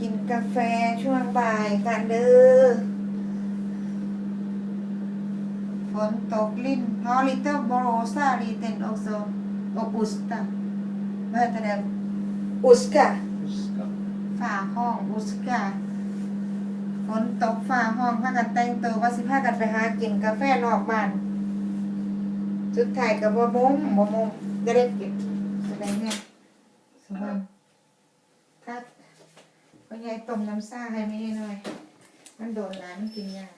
กินกาแฟช่วงบ่ายกันเด้อฝนตกลิ้นฮอลิเตอร์บโรซาลีเทนโอโซโออุสตาเมื่อแต่เดิมอุสกา Ska. ฝ่าห้องอุสกาฝนตกฝ่าห้องพากันแต่งตัวว่าสิพากันไปหากินกาแฟนอกบ้านสุดท้ายกับบ่มุมบ่มุมได้ได้กินแสดงไงสบายทัก พ่อใหญ่ต้มน้ำซ่าให้ไม่ได้หน่อย มันโดนร้านมันกินยาก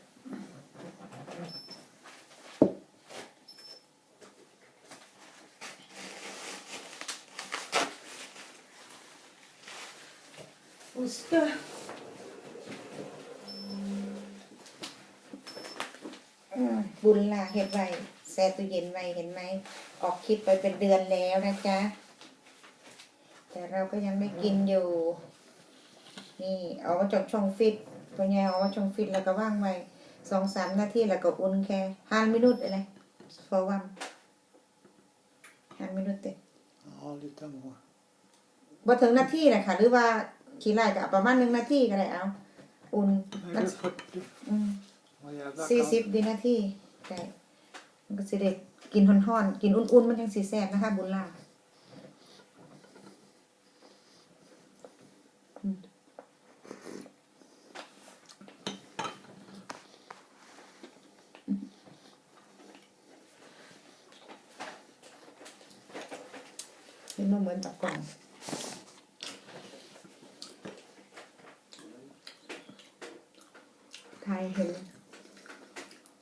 อุสกาอืมบุญล่ะเห็ดไว้แช่ตู้เย็นไว้เห็นไหม ออกคลิปไปเป็นเดือนแล้วนะจ๊ะ แต่เราก็ยังไม่กินอยู่ นี่เอามาจากช่องฟิตตัวแยเอามาช่องฟิตแล้วก็ว่างไว้สองสามนาทีแล้วก็อุ่นแค่ห้ามินุตอะไรฟอวันห้ามินุตเต็ Ja, lite more. บ่ถึงนาทีนะคะหรือว่าขี้ไล่ก็ประมาณหนึ่งนาทีก็ได้เอา อุ่น Nej, det är 40. อืม Vad jävla สี่สิบ kallt. วินาทีได้มันก็สิเด็กกินห่อนๆ กินอุ่นๆ มันยังสีแซ่บนะคะ บุญลา นี่มันเหมือนตับกล่องไทยเห็น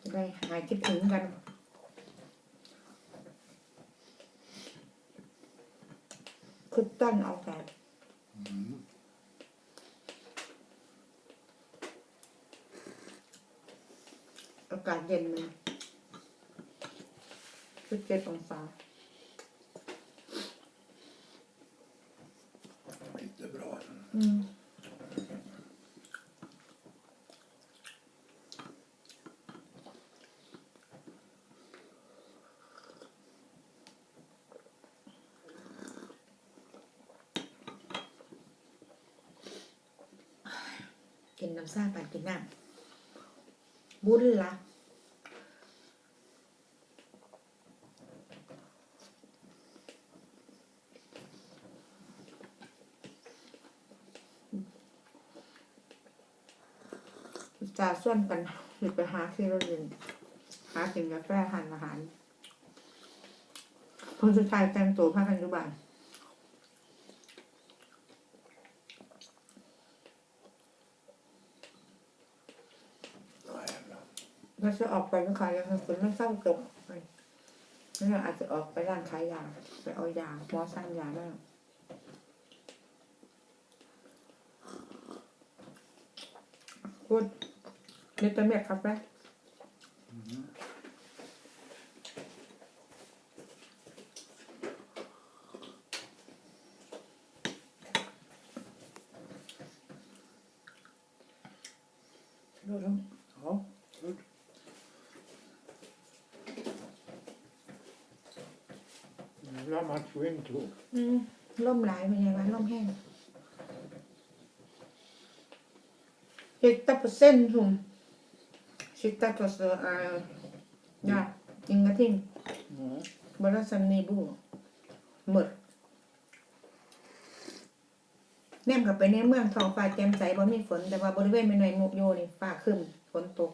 จะได้หายคิดถึงกันคือต้นเอาแต่ Mm. อากาศเย็นมันคือเจ็ดองศา Lite bra. อืม กินน้ำซ่าปันกินน้ำบุญละ จะส่วนกันหรือไปหาที่เราเรียนหากินกาแฟทานอาหารคนสุดท้ายแต่งตัวพากันอยู่บ้านเราจะออกไปไม่ขายยาคุณไม่เศร้าเกิดไปนี่อาจจะออกไปร้านขายยาไปเอายาหมอสั่งยาได้พูด นี่เป็นเม็ดครับแม่ Mm. ดูดู Ja, good. Jävla matchwin tog. อืมล่มหลายเป็นยังไงล่มแห้ง 70 procent hon sitter på så äh, ja ingenting Nej. bara som ni bor mörkt แนมกลับไปในเมืองทองฟ้าแจ่มใสบ่มีฝน แต่ว่าบริเวณไม่หน่อยโมกโยนี่ฟ้าครึมฝนตก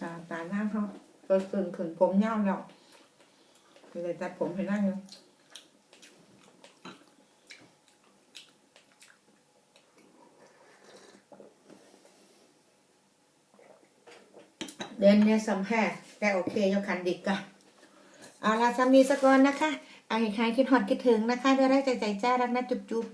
ตาตาหน้าเขาเกิดขึ้นขึ้นผมยาแล้วเลยตัดผมให้นั่งอยู่ เดนเนี่ยสัมแพทย์แต่โอเคยกคันดิกกะเอาละสามีสกอนนะคะเอาให้ใครคิดหอดคิดถึงนะคะด้วยรักใจใจจ้ารักนะจุ๊บจุ๊บ